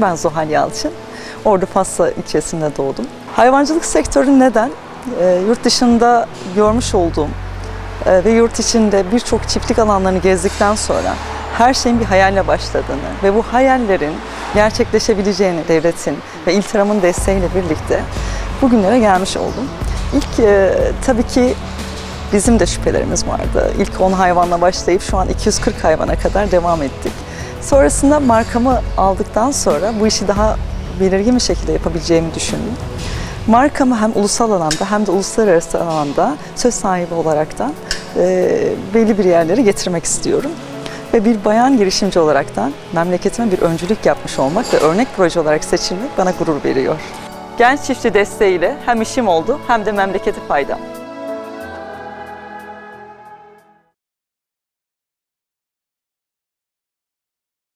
Ben Zuhal Yalçın. Ordu Passa ilçesinde doğdum. Hayvancılık sektörü neden? Ee, yurt dışında görmüş olduğum e, ve yurt içinde birçok çiftlik alanlarını gezdikten sonra her şeyin bir hayalle başladığını ve bu hayallerin gerçekleşebileceğini devletin ve İltiram'ın desteğiyle birlikte bugünlere gelmiş oldum. İlk e, tabii ki bizim de şüphelerimiz vardı. İlk 10 hayvanla başlayıp şu an 240 hayvana kadar devam ettik. Sonrasında markamı aldıktan sonra bu işi daha belirgin bir şekilde yapabileceğimi düşündüm. Markamı hem ulusal alanda hem de uluslararası alanda söz sahibi olaraktan e, belli bir yerlere getirmek istiyorum. Ve bir bayan girişimci olaraktan memleketime bir öncülük yapmış olmak ve örnek proje olarak seçilmek bana gurur veriyor. Genç çiftçi desteğiyle hem işim oldu hem de memlekete faydam.